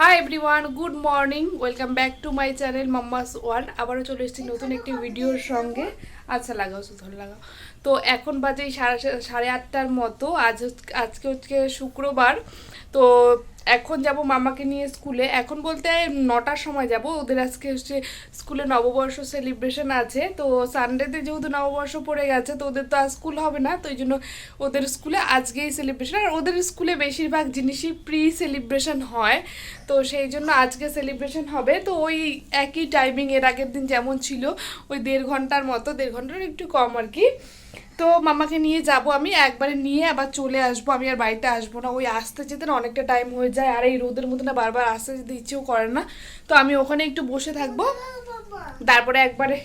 Hi everyone good morning welcome back to my channel mamma's one আবারও চলে এসেছি নতুন একটি ভিডিওর সঙ্গে। আচ্ছা লাগাও সুধর লাগাও। তো এখন বাজে সাড়ে সাড়ে আটটার মতো। আজ আজকে হচ্ছে শুক্রবার। তো এখন যাব মামাকে নিয়ে স্কুলে। এখন বলতে নটার সময় যাব। ওদের আজকে হচ্ছে স্কুলে নববর্ষ সেলিব্রেশন আছে। তো সানডেতে যেহেতু নববর্ষ পড়ে গেছে, তো ওদের তো আর স্কুল হবে না, তো এই জন্য ওদের স্কুলে আজকেই সেলিব্রেশন আর ওদের স্কুলে বেশিরভাগ জিনিসই প্রি সেলিব্রেশন হয়। তো সেই জন্য আজকে সেলিব্রেশন হবে। তো ওই একই টাইমিং এর আগের দিন যেমন ছিল, ওই দেড় ঘণ্টার মতো, দেড় ঘণ্টার একটু কম আর কি। তো মামাকে নিয়ে যাব আমি, একবারে নিয়ে আবার চলে আসব, আমি আর বাড়িতে আসব না। ওই আসতে যেতে না অনেকটা টাইম হয়ে যায়, আর এই রোদের মধ্যে না বারবার আসতে যেতে ইচ্ছেও করে না। তো আমি ওখানে একটু বসে থাকব, তারপরে একবারে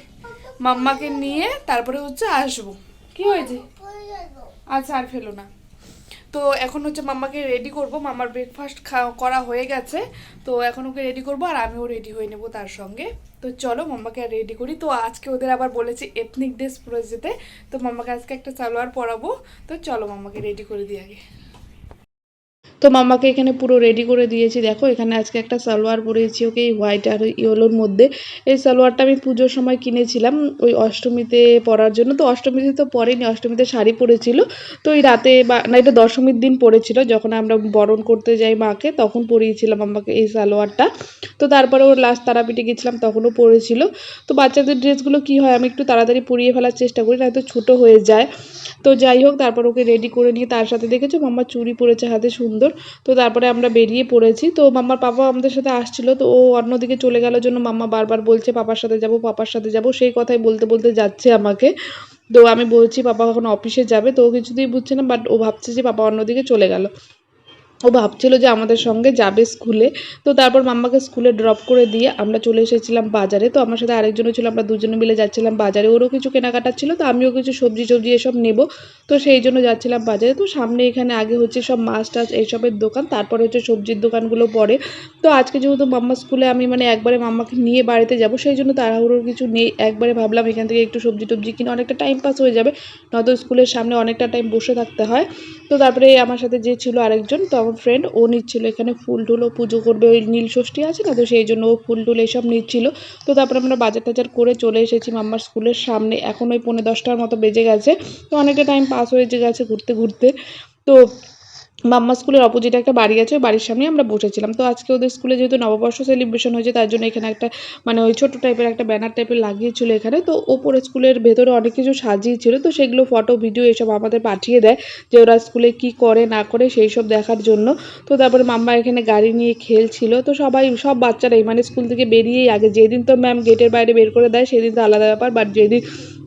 মাম্মাকে নিয়ে তারপরে হচ্ছে আসব। কি হয়েছে? আচ্ছা আর ফেলো না। তো এখন হচ্ছে মাম্মাকে রেডি করব, মামার ব্রেকফাস্ট করা হয়ে গেছে। তো এখন ওকে রেডি করব, আর আমিও রেডি হয়ে নেব তার সঙ্গে। তো চলো মাম্মাকে রেডি করি। তো আজকে ওদের আবার বলেছি এথনিক ড্রেস পরে যেতে। তো মাম্মাকে আজকে একটা সালোয়ার পরাবো। তো চলো মাম্মাকে রেডি করে দিই আগে। তো মাম্মাকে এখানে পুরো রেডি করে দিয়েছি। দেখো, এখানে আজকে একটা সালোয়ার পরেছি ওকে, এই হোয়াইট আর ইয়েলোর মধ্যে। এই সালোয়ারটা আমি পুজোর সময় কিনেছিলাম ওই অষ্টমীতে পরার জন্য। তো অষ্টমীতে তো পরেনি, অষ্টমীতে শাড়ি পরেছিল। তো এই রাতে বা, না, এটা দশমীর দিন পরেছিল। যখন আমরা বরণ করতে যাই মাকে, তখন পরিয়েছিলাম আমাকে এই সালোয়ারটা। তো তারপরে ওর লাস্ট তারাপীঠে গেছিলাম, তখনও পরেছিল। তো বাচ্চাদের ড্রেসগুলো কি হয়, আমি একটু তাড়াতাড়ি পরিয়ে ফেলার চেষ্টা করি, নয়তো ছোটো হয়ে যায়। তো যাই হোক, তারপর ওকে রেডি করে নিয়ে তার সাথে দেখেছ, মাম্মা চুড়ি পরেছে হাতে সুন্দর। তো তারপরে আমরা বেরিয়ে পড়েছি। তো মাম্মার পাপা আমাদের সাথে আসছিল, তো ও অন্যদিকে চলে গেল জন্য মাম্মা বারবার বলছে, পাপার সাথে যাব, পাপার সাথে যাব। সেই কথাই বলতে বলতে যাচ্ছে আমাকে। তো আমি বলছি, পাপা কখন অফিসে যাবে? তো ও কিছুতেই বুঝছে না, বাট ও ভাবছে যে পাপা অন্যদিকে চলে গেল। ও ভাবছিল যে আমাদের সঙ্গে যাবে স্কুলে। তো তারপর মাম্মাকে স্কুলে ড্রপ করে দিয়ে আমরা চলে এসেছিলাম বাজারে। তো আমার সাথে আরেকজনও ছিল, আমরা দুজনে মিলে যাচ্ছিলাম বাজারে। ওরও কিছু কেনাকাটা ছিল, তো আমিও কিছু সবজি টবজি এসব নেব। তো সেই জন্য যাচ্ছিলাম বাজারে। তো সামনে এখানে আগে হচ্ছে সব মাছ টাছ এইসবের দোকান, তারপরে হচ্ছে সবজির দোকানগুলো পড়ে তো আজকে যেহেতু মাম্মা স্কুলে, আমি মানে একবারে মাম্মাকে নিয়ে বাড়িতে যাব, সেই জন্য তাড়াহুড়োর কিছু নেই। একবারে ভাবলাম এখান থেকে একটু সবজি টবজি কিনে অনেকটা টাইম পাস হয়ে যাবে। নয়তো স্কুলের সামনে অনেকটা টাইম বসে থাকতে হয়। তো তারপরে আমার সাথে যে ছিল আরেকজন, তো আমার ফ্রেন্ড ও নিচ্ছিল এখানে ফুল টুলও পুজো করবে, ওই নীল ষষ্ঠী আছে না তো, সেই জন্য ও ফুল টুল এইসব নিচ্ছিল। তো তারপরে আমরা বাজার টাজার করে চলে এসেছি মাম্মার স্কুলের সামনে। এখন ওই পৌনে দশটার মতো বেজে গেছে। তো অনেকটা টাইম পাস হয়ে গেছে ঘুরতে ঘুরতে। তো মাম্মা স্কুলের অপোজিটে একটা বাড়ি আছে, ওই বাড়ির সামনে আমরা বসেছিলাম। তো আজকে ওদের স্কুলে যেহেতু নববর্ষ সেলিব্রেশন হয়েছে, তার জন্য এখানে একটা মানে ওই ছোটো টাইপের একটা ব্যানার টাইপের লাগিয়েছিল এখানে। তো ওপরে স্কুলের ভেতরে অনেক কিছু সাজিয়েছিল। তো সেগুলো ফটো ভিডিও এসব আমাদের পাঠিয়ে দেয় যে ওরা স্কুলে কি করে, না করে সেই সব দেখার জন্য। তো তারপরে মাম্মা এখানে গাড়ি নিয়ে খেলছিল। তো সবাই, সব বাচ্চারাই মানে স্কুল থেকে বেরিয়েই আগে, যেদিন তো ম্যাম গেটের বাইরে বের করে দেয়, সেদিন তো আলাদা ব্যাপার। বাট যেদিন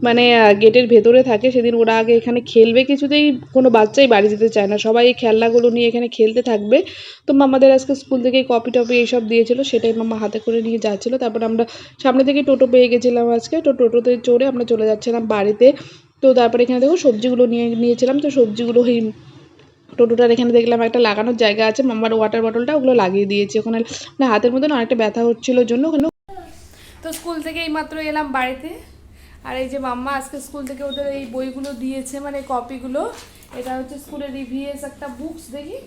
মানে গেটের ভেতরে থাকে, সেদিন ওরা আগে এখানে খেলবে। কিছুতেই কোনো বাচ্চাই বাড়ি যেতে চায় না। সবাই এই খেলনাগুলো নিয়ে এখানে খেলতে থাকবে। তো মামাদের আজকে স্কুল থেকে কপি টপি এইসব দিয়েছিল, সেটাই মামা হাতে করে নিয়ে যাচ্ছিল। তারপর আমরা সামনে থেকে টোটো পেয়ে গেছিলাম আজকে, তো টোটোতে চড়ে আমরা চলে যাচ্ছিলাম বাড়িতে। তো তারপরে এখানে দেখো সবজিগুলো নিয়ে নিয়েছিলাম, তো সবজিগুলো এই টোটোটার এখানে দেখলাম একটা লাগানোর জায়গা আছে মাম্মার ওয়াটার বটলটা ওগুলো লাগিয়ে দিয়েছে। ওখানে মানে হাতের মধ্যে অনেকটা ব্যথা হচ্ছিল জন্য ওখানে তো স্কুল থেকে এইমাত্র এলাম বাড়িতে। আর এই যে মাম্মা আজকে স্কুল থেকে ওদের এই বইগুলো দিয়েছে মানে কপিগুলো এটা হচ্ছে স্কুলের ইভিএস একটা বুকস দেখি।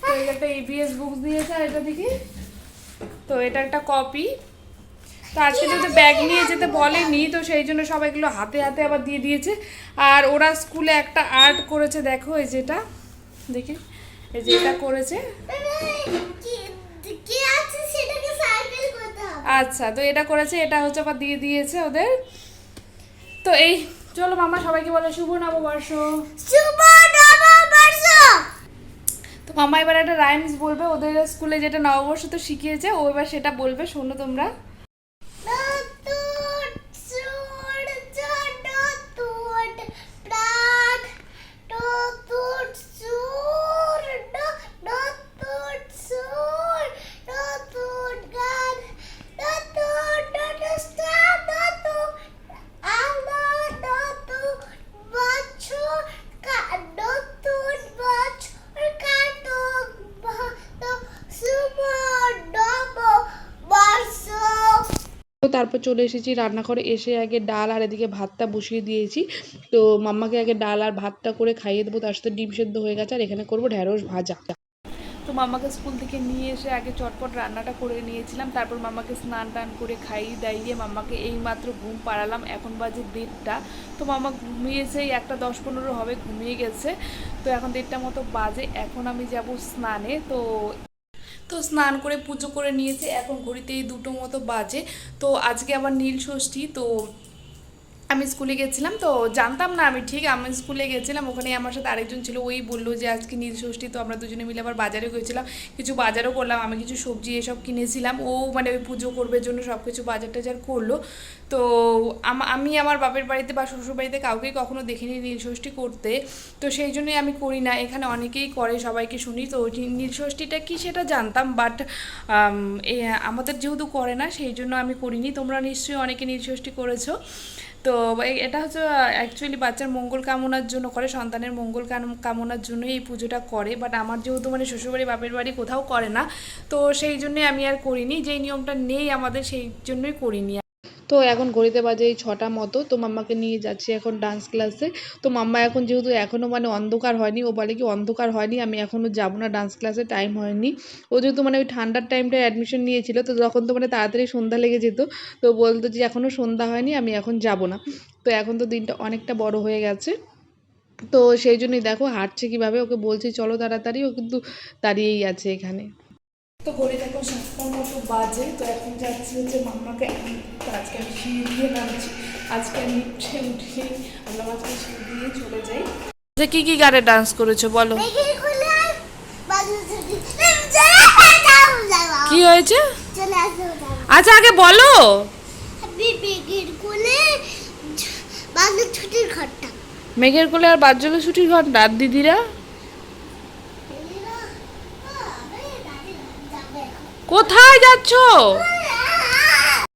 তো এই একটা ইভিএস বুকস দিয়েছে আর এটা দেখি। তো এটা একটা কপি তো আজকে যেহেতু ব্যাগ নিয়ে যেতে বলেনি, তো সেই জন্য সবাইগুলো হাতে হাতে আবার দিয়ে দিয়েছে। আর ওরা স্কুলে একটা আর্ট করেছে, দেখো এই যেটা। দেখি, এই যে এটা করেছে। আচ্ছা তো এটা করেছে, এটা হচ্ছে আবার দিয়ে দিয়েছে ওদের। তো এই চলো মামা সবাইকে বলো শুভ নববর্ষ। শুভ নববর্ষ! তো মামা এবার একটা রাইমস বলবে ওদের স্কুলে যেটা নববর্ষ তো শিখিয়েছে ও এবার সেটা বলবে শোনো তোমরা। তারপর চলে এসেছি রান্নাঘরে। এসে আগে ডাল আর এদিকে ভাতটা বসিয়ে দিয়েছি। তো মাম্মাকে আগে ডাল আর ভাতটা করে খাইয়ে দেবো। তার সাথে ডিম সেদ্ধ হয়ে গেছে আর এখানে করব ঢ্যাঁড়স ভাজা। তো মামাকে স্কুল থেকে নিয়ে এসে আগে চটপট রান্নাটা করে নিয়েছিলাম। তারপর মামাকে স্নান টান করে খাইয়ে দাইয়ে মামাকে এইমাত্র ঘুম পাড়ালাম। এখন বাজে দেড়টা। তো মামা ঘুমিয়েছেই একটা দশ পনেরো হবে, ঘুমিয়ে গেছে। তো এখন দেড়টা মতো বাজে। এখন আমি যাব স্নানে। তো তো স্নান করে পুজো করে নিয়েছে। এখন ঘড়িতেই দুটো মতো বাজে। তো আজকে আবার নীল ষষ্ঠী, তো আমি স্কুলে গেছিলাম, তো জানতাম না আমি ঠিক, আমি স্কুলে গেছিলাম ওখানে আমার সাথে আরেকজন ছিল, ওই বলল যে আজকে নীল ষষ্ঠী, তো আমরা দুজনে মিলে আবার বাজারে গেছিলাম কিছু বাজারও করলাম, আমি কিছু সবজি এসব কিনেছিলাম, ও মানে ওই পুজো করবে জন্য সব কিছু বাজার টাজার করল, তো আমি আমার বাপের বাড়িতে বা শ্বশুর বাড়িতে কাউকেই কখনো দেখিনি নীল ষষ্ঠী করতে, তো সেই জন্যই আমি করি না, এখানে অনেকেই করে, সবাইকে শুনি, তো নীল ষষ্ঠীটা কি সেটা জানতাম, বাট আমাদের যেহেতু করে না, সেই জন্য আমি করিনি, তোমরা নিশ্চয়ই অনেকে নীল ষষ্ঠী করেছ তো এটা হচ্ছে অ্যাকচুয়ালি বাচ্চার মঙ্গল কামনার জন্য করে, সন্তানের মঙ্গল কাম- কামনার জন্যই এই পুজোটা করে বাট আমার যেহেতু মানে শ্বশুরবাড়ি, বাপের বাড়ি কোথাও করে না, তো সেই জন্যই আমি আর করিনি, যেই নিয়মটা নেই আমাদের সেই জন্যই করিনি তো এখন ঘড়িতে বাজে এই ছটা মতো, তো মাম্মাকে নিয়ে যাচ্ছি এখন ডান্স ক্লাসে তো মাম্মা এখন যেহেতু এখনও মানে অন্ধকার হয়নি, ও বলে কি অন্ধকার হয়নি, আমি এখনও যাব না ডান্স ক্লাসে টাইম হয়নি। ও যেহেতু মানে ওই ঠান্ডার টাইমটায় অ্যাডমিশন নিয়েছিল, তো তখন তো মানে তাড়াতাড়ি সন্ধ্যা লেগে যেত, তো বলতো যে এখনও সন্ধ্যা হয়নি, আমি এখন যাব না। তো এখন তো দিনটা অনেকটা বড় হয়ে গেছে। তো সেই জন্যই দেখো, হাঁটছে কীভাবে, ওকে বলছি চলো তাড়াতাড়ি, ও কিন্তু দাঁড়িয়েই আছে এখানে। তো ঘড়ি দেখো সাতটার মতো বাজে তো এখন যাচ্ছি হচ্ছে মাম্মাকে আজকে আমি সিঁড়ি দিয়ে নামছি। আজকে আমি উঠে উঠে আমরা আজকে সিঁড়ি দিয়ে চলে যাই। যে কি কি গানে ডান্স করেছ বলো? কি হয়েছে? আচ্ছা আগে বলো। মেঘের কোলে বাদল ছুটির ঘরটা। মেঘের কোলে আর বাজ্যলে ছুটির ঘণ্টা আর দিদিরা? কোথায় যাচ্ছো?